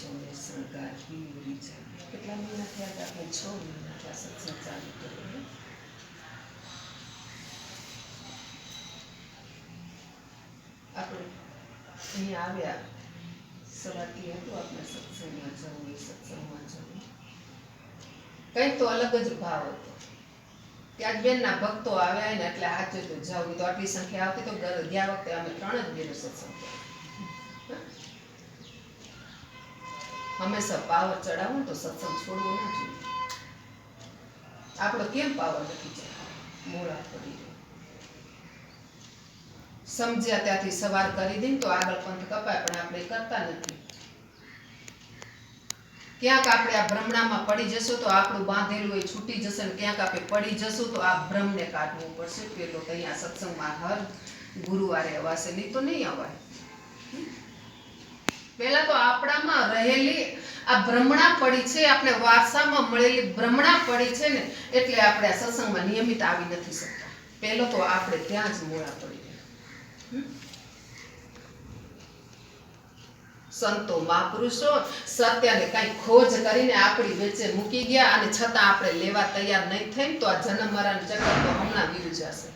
જોડે શણગાર પીવડી જાય કેટલા મહિના થયા આપણે છ મહિના થયા સત્સંગ ચાલુ કર્યો આપણે અહીંયા આવ્યા સવારથી હતું આપણે સત્સંગમાં જવું એ સત્સંગમાં જવું કંઈક તો અલગ જ ભાવ હતો ત્યાં બેનના ભક્તો આવ્યા ને એટલે આજે તો જવું, તો આટલી સંખ્યા આવતી તો ગયા વખતે અમે ત્રણ જ બેનો સત્સંગ કર્યો. હંમેશા પાવર ચડાવો તો સત્સંગ છોડવો ના જોઈએ. આપણો કેમ પાવર નથી જાય મોડા પડી રહ્યો સમજ્યા ત્યાંથી સવાર કરી દઈને તો આગળ પંથ કપાય, પણ આપણે કરતા નથી. ક્યાંક આપણે આ ભ્રમણામાં પડી જશું તો આપણું બાંધેલું એ છૂટી જશે ને ક્યાંક આપણે પડી જશું તો આ ભ્રમને કાઢવું પડશે. પેલો અહીંયા સત્સંગમાં હર ગુરુવારે અવાશે નહીં તો નહીં અવાય. પહેલા તો આપણામાં રહેલી આ ભ્રમણા પડી છે, આપણે વારસામાં મળેલી ભ્રમણા પડી છે ને, એટલે આપણે આ સત્સંગમાં નિયમિત આવી નથી શકતા. પહેલો તો આપણે ત્યાં જ મોડા પડી સંતો મહાપુરુષો સત્યને કઈ ખોજ કરીને આપણી વેચે મૂકી ગયા અને છતાં આપણે લેવા તૈયાર નહીં થઈ તો આ જન્મ મરણ ચક્ર તો હમણાં વીર જશે?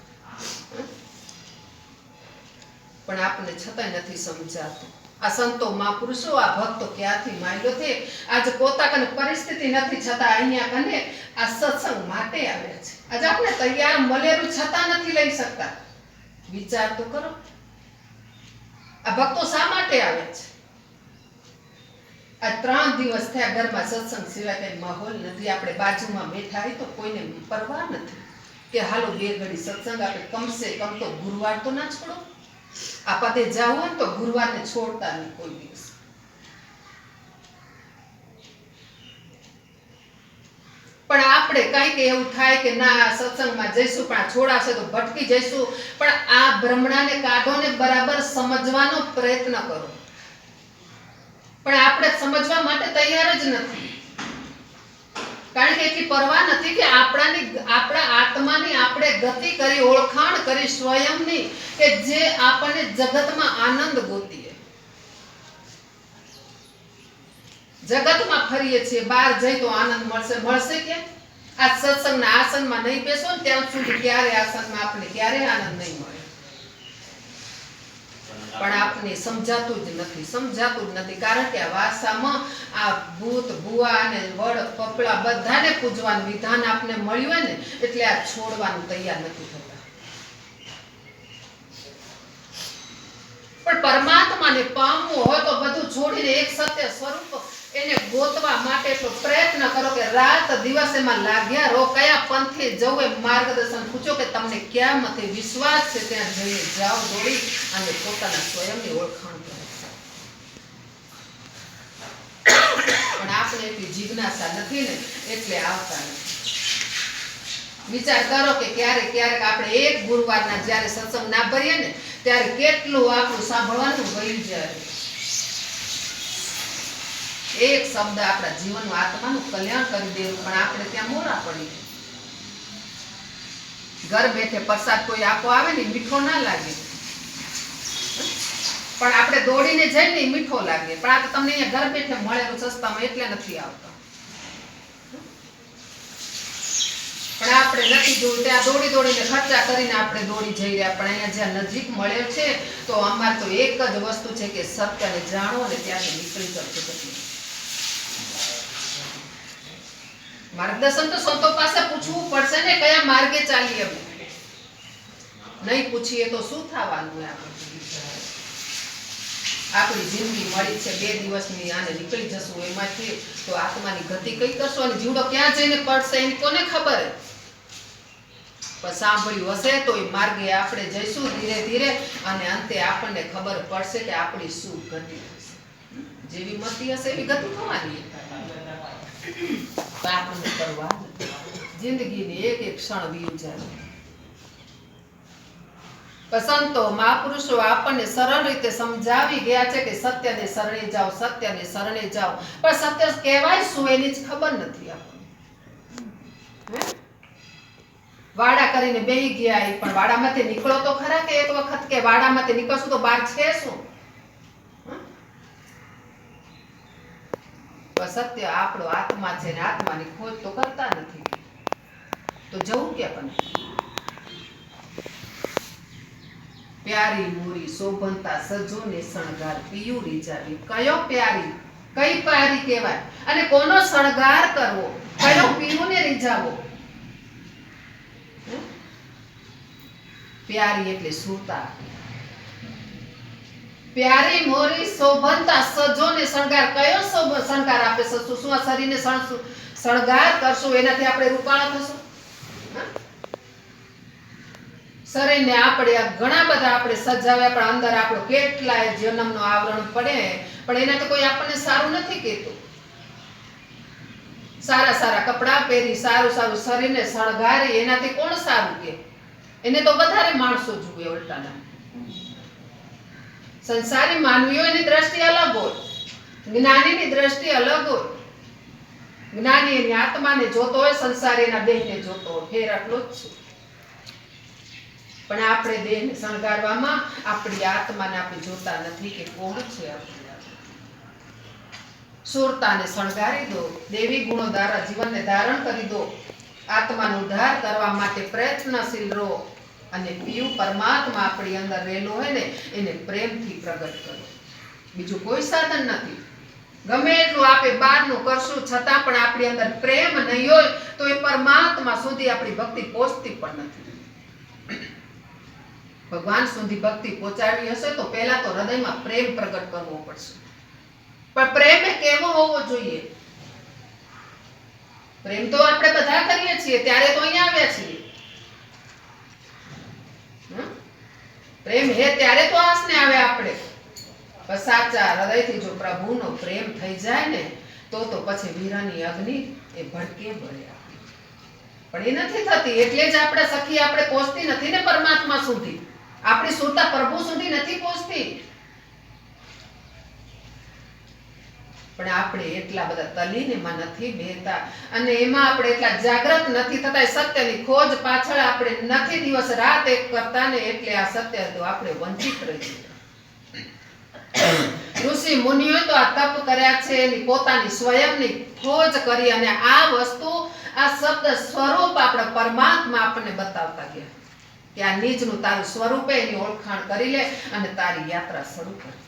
પણ આપણને છતાંય નથી સમજાતું. આ સંતો મહાપુરુષો, આ ભક્તો ક્યાંથી માંડ્યો છે? આજે પોતાની પરિસ્થિતિ નથી, છતાં અહીંયા કને આ સત્સંગ માટે આવે છે. આજે આપણે તૈયાર મળેલું છતાં નથી લઈ શકતા. વિચાર તો કરો. આ ભક્તો શા માટે આવે છે? આ ત્રણ દિવસ થયા ઘરમાં સત્સંગ સિવાય કઈ માહોલ નથી. આપણે બાજુમાં બેઠા તો કોઈને પરવા નથી. કે હાલો બે ઘડી સત્સંગ આપણે કમસે કમ તો ગુરુવાર તો ના છોડો. આ પતે જવું હોય તો ગુરુવારને છોડતા નહીં કોઈ દિવસ પણ આપણે કંઈક એવું થાય કે ના સત્સંગમાં જઈશું પણ છોડાશે તો ભટકી જઈશું પણ આ ભ્રમણાને કાઢો ને બરાબર સમજવાનો પ્રયત્ન કરો પણ આપણે સમજવા માટે તૈયાર જ નથી કારણ કે એટલી પરવા નથી કે આપણાની આપણા આત્માની આપણે ગતિ કરી, ઓળખાણ કરી સ્વયંની કે જે આપણને જગતમાં આનંદ ગોતીએ. જગતમાં ફરીએ છીએ, બહાર જઈ તો આનંદ મળશે. મળશે કે આ સત્સંગના આસનમાં નહીં બેસો ને ત્યાં સુધી ક્યારે આસનમાં આપણે ક્યારે આનંદ નહીં મળે. પણ આપને સમજાતું જ નથી, સમજાતું જ નથી. કારણ કે આ વારસામાં આ ભૂત, ભુવા અને વડ, પપડા બધાને પૂજવાનું વિધાન આપને મળ્યું હોય ને, એટલે આ છોડવાનું તૈયાર નથી થતા. પણ પરમાત્માને પામવું હોય તો બધું છોડીને એક સત્ય સ્વરૂપ એને ગોતવા માટે તો પ્રયત્ન કરો કે રાત દિવસ એમાં લાગ્યા રહો. કયા પંથે જવું એ માર્ગદર્શન પૂછો કે તમને ક્યાં મતે વિશ્વાસ છે ત્યાં જઈને જાઓ દોડી અને પોતાના સ્વયંની ઓળખાણ કરો. પણ આપણે એટલી જિજ્ઞાસા નથી ને, એટલે આવતા નથી. વિચાર કરો કે ક્યારેક ક્યારેક આપણે એક ગુરુવારના જ્યારે સત્સંગ ના ભરીએ ને, ત્યારે કેટલું આપણું સાંભળવાનું ગયું જાય. એક શબ્દ આપણા જીવનનું આત્માનું કલ્યાણ કરી દેવું, પણ આપણે ત્યાં મોરા પડી ઘર બેઠે પ્રસાદ કોઈ આપો આવે ને, મીઠો ના લાગે. પણ આપણે દોડીને જઈને મીઠો લાગે. પણ આ તમને અહીંયા ઘર બેઠે મળેલું સસ્તામાં એટલે નથી આવતા. પણ આપણે નથી જોયું ત્યાં દોડી દોડીને ખર્ચા કરીને આપણે દોડી જઈ રહ્યા. પણ અહીંયા જ્યાં નજીક મળ્યો છે, તો અમારે તો એક જ વસ્તુ છે કે સત્યને જાણો અને ત્યાંથી નીકળી શકતો પછી માર્ગદર્શન તો સંતો પાસે પૂછવું પડશે ને કયા માર્ગે ચાલીએ નહીં પૂછીએ તો શું થવાનું આપણી જિંદગી મળી છે, બે દિવસની આને નીકળી જશું એમાંથી તો આત્માની ગતિ કઈ કરશો અને જીવડો ક્યાં જઈને પડશે એની કોને ખબર? પણ સાંભળ્યું હશે તો એ માર્ગે આપણે જઈશું ધીરે ધીરે અને અંતે આપણને ખબર પડશે કે આપણી શું ગતિ હશે. જેવી મતી હશે એવી ગતિ થવાની. પરવા નથી. જિંદગીની એક એક ક્ષણ વિચાર સંતો મહાપુરુષો આપણને સરળ રીતે સમજાવી ગયા છે કે સત્યને શરણે જાઓ, સત્યને શરણે જાઓ. પણ સત્ય કહેવાય શું એની જ ખબર નથી આપણને. વાડા કરીને બેહી ગયા એ પણ વાડામાંથી નીકળો તો ખરા કે એક વખત કે વાડામાંથી નીકળશું તો બહાર છે શું હે? પણ સત્ય આપણો આત્મા છે ને આત્માની ખોજ તો કરતા નથી. તો જવું કે પણ? પ્યારી મોરી શોભનતા સજો ને શણગાર પિયું રીજાવી કયો પ્યારી? કઈ પ્યારી કહેવાય? અને કોનો શણગાર કરવો? કયો પિયું ને રીઝાવો પ્યારી એટલે સુરતા. પ્યારી મોરી શોભનતા સજો ને શણગાર કયો શણગાર આપે સસુ? શું આ શરીરને શણગાર કરશું, એનાથી આપણે રૂપાળા થશું? શરીરને આપણે ઘણા બધા આપણે સજાવ્યા, પણ અંદર આપણો કેટલાય જન્મનો આવરણ પડે. પણ એનાથી કોઈ આપણને સારું નથી કહેતું. સારા સારા કપડાં પહેરી, સારું સારું શરીરને શણગારી, એનાથી કોણ સારું કે? એને તો વધારે માણસો જુએ ઉલટાના. સંસારી માનવીઓની દ્રષ્ટિ અલગ હોય, જ્ઞાનીની દ્રષ્ટિ અલગ હોય. જ્ઞાની એની આત્માને જોતો હોય સંસારી દેહને જોતો હોય. ફેર આટલો જ છે. પણ આપણે દેહને શણગારવામાં આપણી આત્માને આપણે જોતા નથી કે કોણ છે સુરતાને શણગારી દો, દેવી ગુણો દ્વારા જીવનને ધારણ કરી દો. આત્માનો ઉદ્ધાર કરવા માટે પ્રયત્નશીલ રહો. અને પીયું પરમાત્મા આપણી અંદર રહેલો હોય ને, એને પ્રેમથી પ્રગટ કરો. બીજું કોઈ સાધન નથી. ગમે એટલું આપણે બહારનું કરશું, છતાં પણ આપણી અંદર પ્રેમ નહીં હોય, તો એ પરમાત્મા સુધી આપણી ભક્તિ પહોંચતી પણ નથી. ભગવાન સુધી ભક્તિ પહોંચાડવી હશે તો પહેલા તો હૃદયમાં પ્રેમ પ્રગટ કરવો પડશે. પણ પ્રેમ એ કેવો હોવો જોઈએ? પ્રેમ તો આપણે બધા કરીએ છીએ, ત્યારે તો અહીંયા આવ્યા છીએ. પ્રેમ હે ત્યારે તો આસને આવે આપણે. પણ સાચા હૃદયથી જો પ્રભુનો પ્રેમ થઈ જાય ને, તો તો પછી વીરાની અગ્નિ એ ભડકે બળે પણ એ નથી થતી, એટલે જ આપણે સખી આપણે પહોંચતી નથી ને પરમાત્મા સુધી. આપણી સુરતા પ્રભુ સુધી નથી પહોંચતી. પણ આપણે એટલા બધા તલીન એમાં નથી બેહતા અને એમાં આપણે એટલા જાગૃત નથી થતા સત્યની ખોજ પાછળ આપણે નથી દિવસ રાત એક કરતા ને એટલે આ સત્ય તો આપણે વંચિત રહી જઈએ. ઋષિ મુનિઓ તો આ તપ કર્યા છે એની પોતાની સ્વયંની ખોજ કરી અને આ વસ્તુ આ શબ્દ સ્વરૂપ આપણે પરમાત્મા આપણને બતાવતા ગયા કે આ નીચનું તારું સ્વરૂપે એની ઓળખાણ કરી લે અને તારી યાત્રા શરૂ હમ?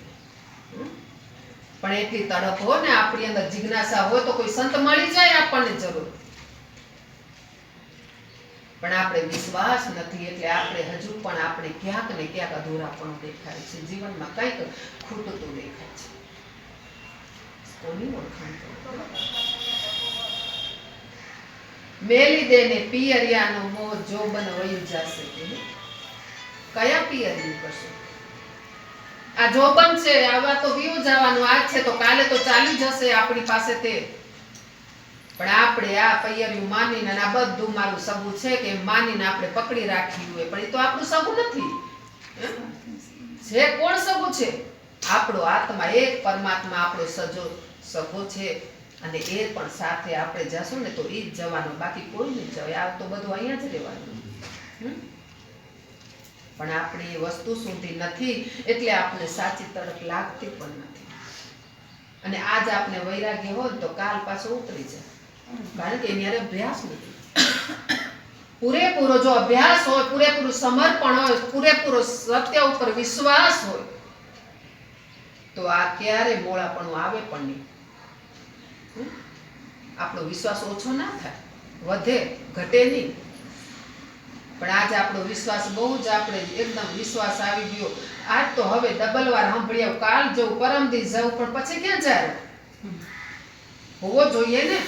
પણ એટલી તડપ હોય ને આપણી અંદર જિજ્ઞાસા હોય તો કોઈ સંત મળી જાય આપણને જરૂર. પણ આપણે વિશ્વાસ નથી એટલે આપણે હજુ પણ આપણે ક્યાંક ને ક્યાંક અધૂરા પણ દેખાય છે. જીવનમાં કંઈક ખૂટતું દેખાય છે. કોની ઓળખાણ? મેલી દેને પિયરિયાનો મોહ જોબન વયું જશે. કયા પિયરિયું કરશે? આ જોબન છે, આવા તો વ્યુ જવાનું આજ છે, તો કાલે તો ચાલી જશે આપણી પાસે તે. પણ આપણે આ પૈયરિયું માનીને આ બધું મારું સગું છે કે માનીને આપણે પકડી રાખ્યું હોય પણ એ તો આપણું સગું નથી. જે કોણ સગું છે? આપણો આત્મા, એક પરમાત્મા આપણો સજો, સગો છે. અને એ પણ સાથે આપણે જશું ને તો એ જ જવાનું. બાકી કોઈ નહીં જવાય. આ તો બધું અહીંયા જ રહેવાનું. હમ? પણ આપણે એ વસ્તુ સુધી નથી, એટલે આપણે સાચી તડક લાગતી પણ નથી. અને આજ આપણે વૈરાગ્ય હોય તો કાલ પાછો ઉતરી જાય. કારણ કે એની હારે અભ્યાસ નથી. પૂરેપૂરો જો અભ્યાસ હોય, પૂરેપૂરું સમર્પણ હોય, પૂરેપૂરો સત્ય ઉપર વિશ્વાસ હોય, તો આ ક્યારે મોળાપણું આવે પણ નહીં? આપણો વિશ્વાસ ઓછો ના થાય. વધે, ઘટે નહીં. પણ આજે આપણો વિશ્વાસ બહુ જ આપણે એકદમ વિશ્વાસ આવી ગયો. આજ તો હવે ડબલ વાર સાંભળ્યા કાલ જવું પરમ દિવસ જવું પણ પછી ક્યાં જાય? હોવો જોઈએ ને?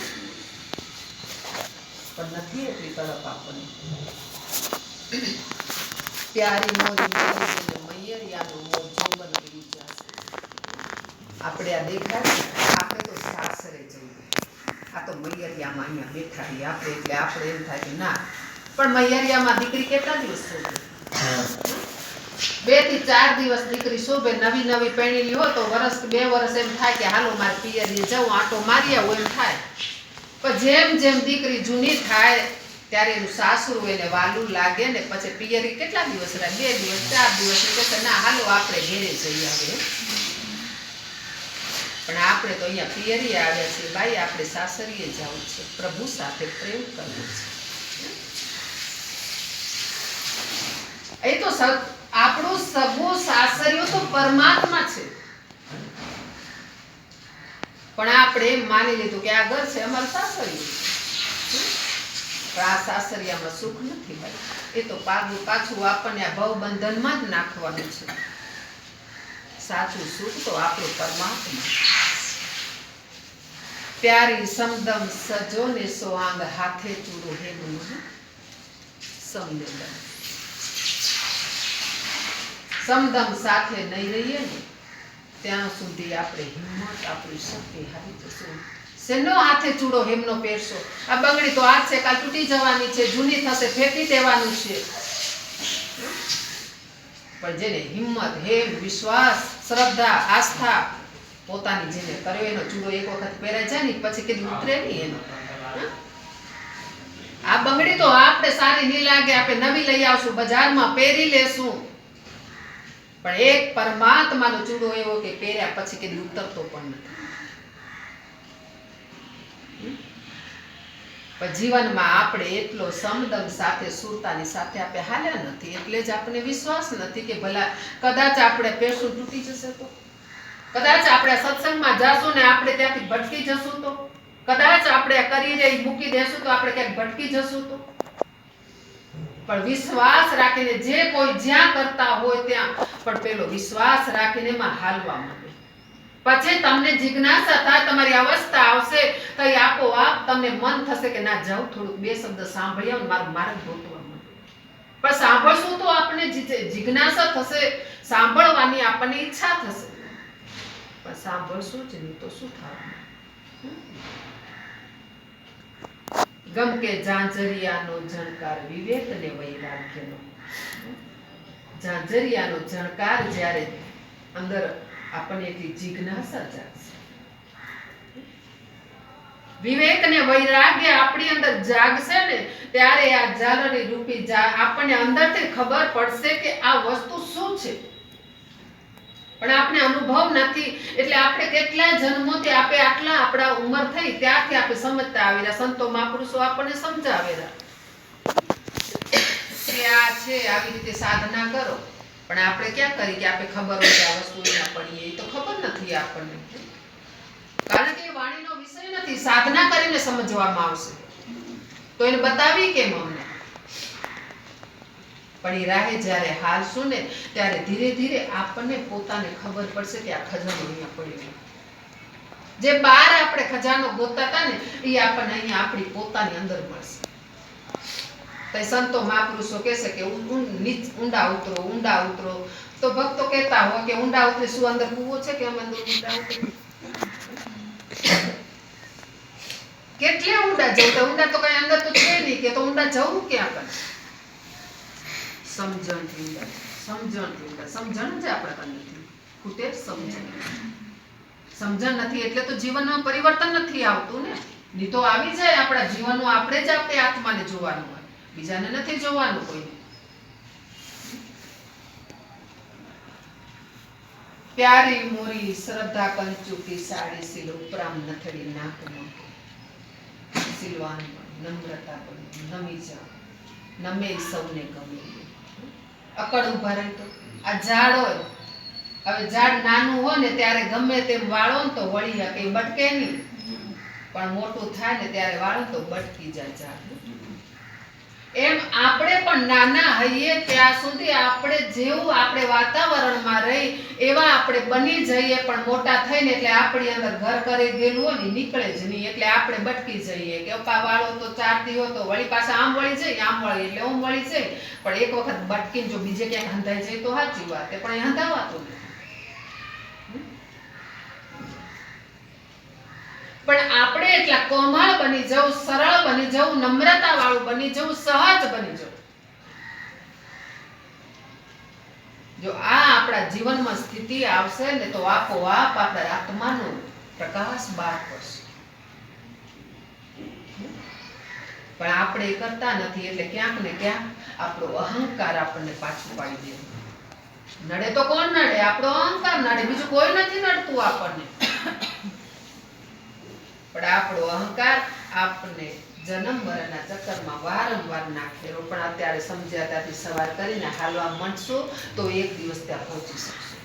પણ નથી એટલી તડપ આપણને. પ્યારી મોરી મોરી મોર જોબન પડી જશે આપણે આ દેખાય આપણે તો સાસરે જઈએ આ તો મૈયરિયામાં અહીંયા બેઠા આપણે એટલે આપણે એમ થાય કે ના પણ મૈયરિયામાં દીકરી કેટલા દિવસ શોભે બેથી ચાર દિવસ દીકરી શોભે નવી નવી પહેણેલી હોય તો વરસ બે વરસ એમ થાય કે હાલો મારે પિયરીએ જવું આંટો મારી આવું એમ થાય. પણ જેમ જેમ દીકરી જૂની થાય ત્યારે એનું સાસરું એને વાલું લાગે ને પછી પિયરી કેટલા દિવસ રહે? બે દિવસ ચાર દિવસ કે ના હાલો આપણે ઘેરે જઈએ આવે પણ આપણે તો અહીંયા પિયરીએ આવ્યા છીએ. ભાઈ આપણે સાસરીએ જવું છે. પ્રભુ સાથે પ્રેમ કરવો છે. એ તો આપણો આપણું સાસરીઓ તો પરમાત્મા છે. પણ આપણે માની લીધું કે આ ઘર છે અમારું સાસરિયું. પણ આ સાસરિયામાં સુખ નથી ભાઈ એ તો પાછું પાછું આપણને આ ભવ બંધનમાં જ નાખવાનું છે. સાચું સુખ તો આપણું પરમાત્મા પ્યારી સમદમ સજો ને સોઆંગ હાથે ચૂડો હે ગુરુ સમદમ સાથે નહીં રહીએ ને, ત્યાં સુધી આપણે હિંમત, આપણી શક્તિ હારી જશું. શેનો હાથે ચૂડો, હેમનો પહેરશો આ બંગડી તો આજ છે, કાલ તૂટી જવાની છે, જૂની થશે, ફેંકી દેવાનું છે. પણ જેને હિંમત, હેમ, વિશ્વાસ, શ્રદ્ધા, આસ્થા પોતાની જેને કર્યો, એનો ચૂડો એક વખત પહેરાય જાય ને, પછી કીધું, ઉતરે નહીં એનો? આ બંગડી તો આપણે સારી નહીં લાગે, આપણે નવી લઈ આવશું, બજારમાં પહેરી લેશું. પણ એક પરમાત્માનો ચૂડો એવો કે પહેર્યા પછી કે ઉતરતો પણ નથી. જીવનમાં આપણે એટલો સમદમ સાથે, સુરતાની સાથે આપણે હાલ્યા નથી. એટલે જ આપણને વિશ્વાસ નથી કે ભલા કદાચ આપણે પેશું તૂટી જશે તો. કદાચ આપણે સત્સંગમાં જાશું ને આપણે ત્યાંથી ભટકી જશું તો. કદાચ આપણે કરીએ મૂકી દેશું તો આપણે ક્યાંક ભટકી જશું તો. પણ વિશ્વાસ રાખીને જે કોઈ જ્યાં કરતા હોય ત્યાં. પણ પેલો વિશ્વાસ રાખીને એમાં હાલવા માંડે. પછી તમને જિજ્ઞાસા થાય, તમારી અવસ્થા આવશે, તો એ આપોઆપ તમને મન થશે કે ના, જાઉં થોડુંક બે શબ્દ સાંભળી આવું મારું માર્ગ ગોતવા પણ સાંભળશું તો આપણે જિજ્ઞાસા થશે, સાંભળવાની આપણને ઈચ્છા થશે. પણ સાંભળશું જ નહીં તો શું થવાનું? ગમ કે ઝાંઝરિયાનો ઝણકાર વિવેક ને વૈરાગ્યનો ઝાંઝરિયાનો ઝણકાર જ્યારે અંદર આપણને એટલી જિજ્ઞાસા જાગશે. વિવેક ને વૈરાગ્ય આપણી અંદર જાગશે ને ત્યારે આ ઝાલરી રૂપી આપણને અંદરથી ખબર પડશે કે આ વસ્તુ શું છે. પણ આપણે અનુભવ નથી. એટલે આપણે કેટલા જન્મોથી આપણે આટલા આપણા ઉંમર થઈ ત્યારથી આપણે સમજતા આવેલા સંતો મહાપુરુષો આપણને સમજાવેલા આ છે, આવી રીતે સાધના કરો. પણ આપણે ક્યાં કરી કે આપણે ખબર હોય આ વસ્તુ ના પડીએ એ તો ખબર નથી આપણને. કારણ કે વાણીનો વિષય નથી. સાધના કરીને સમજવામાં આવશે. તો એને બતાવી કેમ અમને? પણ એ રાહે જ્યારે હાલશું ને ત્યારે ધીરે ધીરે આપણને પોતાને ખબર પડશે કે આ ખજાનો અહીંયા પડ્યો જે બહાર આપણે ખજાનો ગોતતા હતા ને એ આપણને અહીંયા આપણી પોતાની અંદર મળશે. તો સંતો મહાપુરુષો કહેશે કે ઊંડા ઉતરો ઊંડા ઉતરો. તો ભક્તો કહેતા હોય કે ઊંડા ઉતરે શું અંદર કૂવો છે કે અમે અંદર ઊંડા ઉતરે કેટલે ઊંડા જવું? ઊંડા તો કઈ અંદર તો છે નહીં કે તો ઊંડા જવું ક્યાં પણ સમજણથી ઊંડા સમજણ ઊંડા સમજણ જ આપણે કઈ નથી ખૂટે સમજણ. સમજણ નથી એટલે તો જીવનમાં પરિવર્તન નથી આવતું ને. ની તો આવી જાય. આપણા જીવનનું આપણે જ આપણે આત્માને જોવાનું હોય. બીજાને નથી જોવાનું કોઈ પ્યારી મોરી શ્રદ્ધા કંચુકી સાડી સિલો ઉપરામ નથડી નાક મોકે. સિલવાન નમ્રતા પણ નમી જાઓ નમે સૌને ગમે. અકડ ઊભા રહે તો. આ ઝાડ હોય, હવે ઝાડ નાનું હોય ને ત્યારે ગમે તેમ વાળો ને તો વળી શકે બટકે નહીં. પણ મોટું થાય ને ત્યારે વાળો તો બટકી જાય ઝાડ. એમ આપણે પણ નાના હઈએ ત્યાં સુધી આપણે જેવું આપણે વાતાવરણમાં રહી, એવા આપણે બની જઈએ, પણ મોટા થઈને એટલે આપણી અંદર ઘર કરી ગયેલું હોય ને નીકળે જ નહીં. એટલે આપણે બટકી જઈએ કે અપા વાળો તો ચારતી હોય તો વળી પાછા આમ વળી જાય, આમ વળી એટલે ઓમ વળી જાય. પણ એક વખત બટકીને જો બીજે ક્યાંક હંધાઈ જાય તો સાચી વાત પણ એ હંધાવાતું નથી. પણ આપણે એટલા કોમળ બની જવું, સરળ બની જવું નમ્રતા વાળું બની જવું, સહજ બની જવું. જો આ આપણા જીવનમાં સ્થિતિ આવશે ને તો આપોઆપ આપણા આત્માનો પ્રકાશ બહાર પડશે. પણ આપણે એ કરતા નથી, એટલે ક્યાંક ને ક્યાંક આપણો અહંકાર આપણને પાછું પાડી દે. નડે તો કોણ નડે? આપણો અહંકાર નડે. બીજું કોઈ નથી નડતું આપણને. પણ આપણો અહંકાર આપને જન્મ મરણના ચક્કરમાં વારંવાર નાખેલો. પણ અત્યારે સમજ્યા ત્યાંથી સવાર કરીને હાલવા મંડશો તો એક દિવસ ત્યાં પહોંચી શકશો.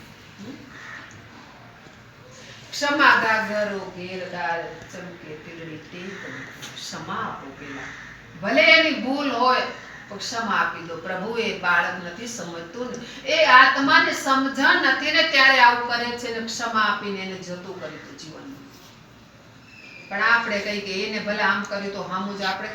ક્ષમા ગાગરો ઘેર ડાળ ચમકે તીલડી ટેક ક્ષમા આપો પેલા. ભલે એની ભૂલ હોય તો ક્ષમા આપી દો. પ્રભુ એ બાળક નથી સમજતું ને. એ આત્માને સમજણ નથી ને ત્યારે આવું કરે છે ને ક્ષમા આપીને એને જતું કરી દો જીવનમાં. પણ આપણે કઈ કે એને ભલે આમ કર્યું તો હામું જ આપણે